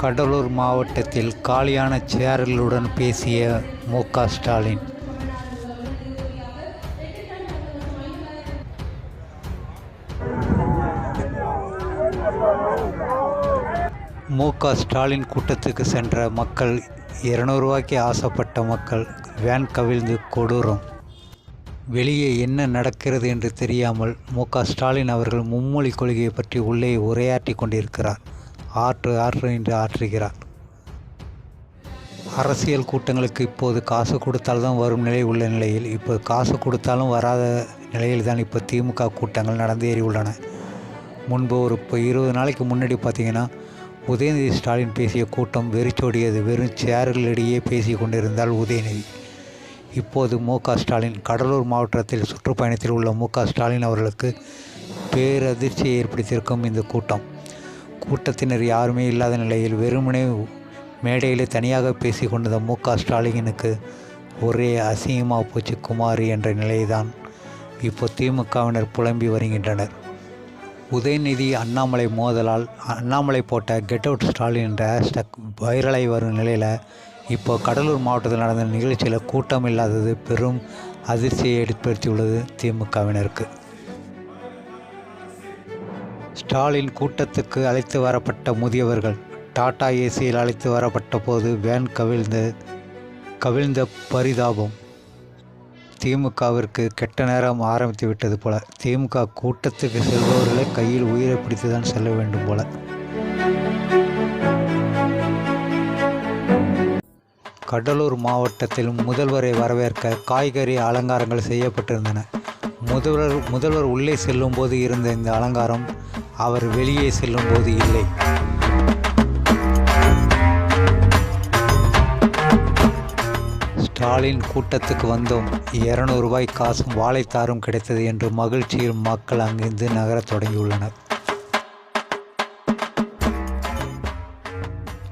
கடலூர் மாவட்டத்தில் காலியான சேர்களுடன் பேசிய மு க ஸ்டாலின். மு க ஸ்டாலின் கூட்டத்துக்கு சென்ற மக்கள் இருநூறுவாய்க்கு ஆசைப்பட்ட மக்கள் வேன் கவிழ்ந்து கொடூரம். வெளியே என்ன நடக்கிறது என்று தெரியாமல் மு க ஸ்டாலின் அவர்கள் மும்மொழி கொள்கையை பற்றி உள்ளே உரையாற்றி கொண்டிருக்கிறார். ஆற்று ஆற்று என்று ஆற்றுகிறார். அரசியல் கூட்டங்களுக்கு இப்போது காசு கொடுத்தால்தான் வரும் நிலை உள்ள நிலையில். இப்போ காசு கொடுத்தாலும் வராத நிலையில் தான் இப்போ திமுக கூட்டங்கள் நடந்தேறி உள்ளன. முன்பு ஒரு இப்போ இருபது நாளைக்கு முன்னாடி பார்த்தீங்கன்னா உதயநிதி ஸ்டாலின் பேசிய கூட்டம் வெறிச்சோடியது. வெறும் சேர்களிடையே பேசி கொண்டிருந்தால் உதயநிதி. இப்போது மு ஸ்டாலின் கடலூர் மாவட்டத்தில் சுற்றுப்பயணத்தில் உள்ள மு ஸ்டாலின் அவர்களுக்கு பேரதிர்ச்சியை ஏற்படுத்தியிருக்கும் இந்த கூட்டம். கூட்டத்தினர் யாருமே இல்லாத நிலையில் வெறுமனே மேடையிலே தனியாக பேசி கொண்டிருந்த மு க ஸ்டாலினுக்கு ஒரே அசிங்கமாக போச்சு குமாரி என்ற நிலைதான். இப்போ திமுகவினர் புலம்பி வருகின்றனர். உதயநிதி அண்ணாமலை மோதலால் அண்ணாமலை போட்ட கெட் அவுட் ஸ்டாலின் என்ற ஹேஷ்டாக் வைரலாகி வரும் நிலையில் இப்போ கடலூர் மாவட்டத்தில் நடந்த நிகழ்ச்சியில் கூட்டம் இல்லாதது பெரும் அதிர்ச்சியை ஏற்படுத்தியுள்ளது திமுகவினருக்கு. ஸ்டாலின் கூட்டத்துக்கு அழைத்து வரப்பட்ட முதியவர்கள் டாடா ஏசியில் அழைத்து வரப்பட்ட போது வேன் கவிழ்ந்த கவிழ்ந்த பரிதாபம். திமுகவிற்கு கெட்ட நேரம் ஆரம்பித்து விட்டது போல திமுக கூட்டத்துக்கு செல்பவர்களை கையில் உயிரை பிடித்து தான் செல்ல வேண்டும் போல. கடலூர் மாவட்டத்தில் முதல்வரை வரவேற்க காய்கறி அலங்காரங்கள் செய்யப்பட்டிருந்தன. முதல்வர் முதல்வர் உள்ளே செல்லும்போது இருந்த இந்த அலங்காரம் அவர் வெளியே செல்லும்போது இல்லை. ஸ்டாலின் கூட்டத்துக்கு வந்தோம். இருநூறு ரூபாய் காசும் வாழைத்தாரும் கிடைத்தது என்று மகிழ்ச்சியில் மக்கள் அங்கிருந்து நகரத் தொடங்கியுள்ளனர்.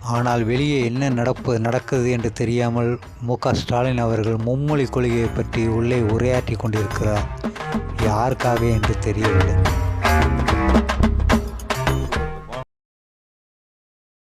ஆனால் வெளியே என்ன நடப்பு நடக்குது என்று தெரியாமல் மு ஸ்டாலின் அவர்கள் மும்மொழி கொள்கையை பற்றி உள்ளே உரையாற்றி கொண்டிருக்கிறார். யாருக்காக என்று தெரியவில்லை.